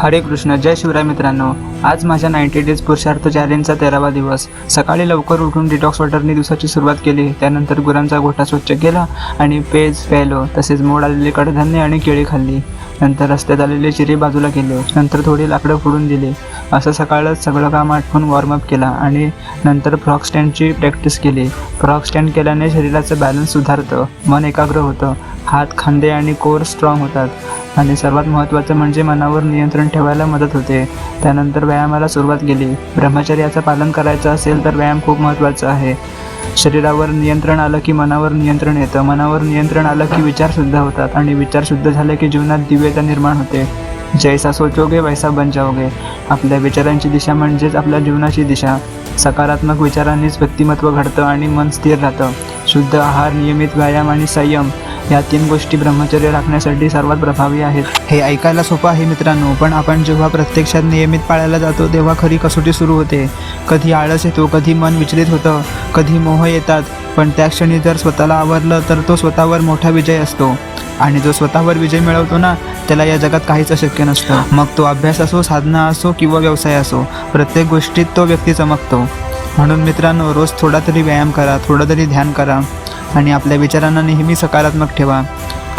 हरे कृष्ण जय शिवराय मित्रांनो. आज माझ्या नाईन्टी डेज पुरुषार्थ चॅलेंजचा तेरावा दिवस. सकाळी लवकर उठून डिटॉक्स वॉटरने दिवसाची सुरुवात केली. त्यानंतर गुरांचा गोठा स्वच्छ केला आणि पेज प्यायलो. तसेच मोड आलेले कडधान्य आणि केळी खाल्ली. नंतर रस्त्यात आलेले चिरे बाजूला केले. नंतर थोडी लाकडं फोडून दिली. असं सकाळच सगळं काम आटपून वॉर्मअप केला आणि नंतर फ्रॉक स्टँडची प्रॅक्टिस केली. फ्रॉक स्टँड केल्याने शरीराचं बॅलन्स सुधारतं. मन एकाग्र होतं. हात खांदे आणि कोर स्ट्रॉंग होतात. आणि सर्वात महत्त्वाचं म्हणजे मनावर नियंत्रण ठेवायला मदत होते. त्यानंतर व्यायामाला सुरुवात केली. ब्रह्मचर्याचं पालन करायचं असेल तर व्यायाम खूप महत्त्वाचा आहे. शरीरावर नियंत्रण आलं की मनावर नियंत्रण येतं. मनावर नियंत्रण आलं की विचार शुद्ध होतात आणि विचार शुद्ध झाले की जीवनात दिव्यता निर्माण होते. जैसा सोचोगे वैसा बन जाओगे. आपल्या विचारांची दिशा म्हणजेच आपल्या जीवनाची दिशा. सकारात्मक विचारांनीच व्यक्तिमत्व घडतं आणि मन स्थिर राहतं. शुद्ध आहार नियमित व्यायाम आणि संयम या तीन गोष्टी ब्रह्मचर्य राखण्यासाठी सर्वात प्रभावी आहेत. हे ऐकायला सोपं आहे मित्रांनो पण आपण जेव्हा प्रत्यक्षात नियमित पाळायला जातो तेव्हा खरी कसोटी सुरू होते. कधी आळस येतो कधी मन विचलित होतं कधी मोह येतात पण त्या क्षणी जर स्वतःला आवरलं तर तो स्वतःवर मोठा विजय असतो. आणि जो स्वतःवर विजय मिळवतो ना त्याला या जगात काहीच अशक्य नसतं. मग तो अभ्यास असो साधना असो किंवा व्यवसाय असो प्रत्येक गोष्टीत तो व्यक्ती चमकतो. म्हणून मित्रांनो रोज थोडा तरी व्यायाम करा थोडं तरी ध्यान करा. आणि आपल्या विचारांना नेहमी सकारात्मक ठेवा.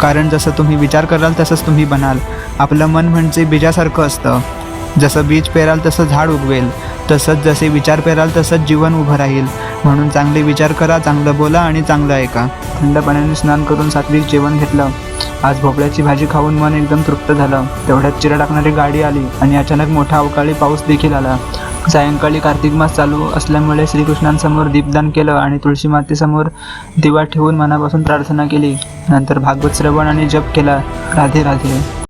कारण जसं तुम्ही विचार कराल तसंच तुम्ही बनाल. आपलं मन म्हणजे बीजासारखं असतं. जसं बीज पेराल तसं झाड उगवेल. तसंच जसे विचार पेराल तसंच जीवन उभं राहील. म्हणून चांगले विचार करा चांगलं बोला आणि चांगलं ऐका. थंड पाण्याने स्नान करून सात्विक जेवण घेतलं. आज भोपळ्याची भाजी खाऊन मन एकदम तृप्त झालं. तेवढ्यात चिरा टाकणारी गाडी आली आणि अचानक मोठा अवकाळी पाऊस देखील आला. सायंकाळी कार्तिक मास चालू असल्यामुळे श्रीकृष्णांसमोर दीपदान केलं आणि तुळशी मातेसमोर दिवा ठेवून मनापासून प्रार्थना केली. नंतर भागवत श्रवण आणि जप केला. राधे राधे.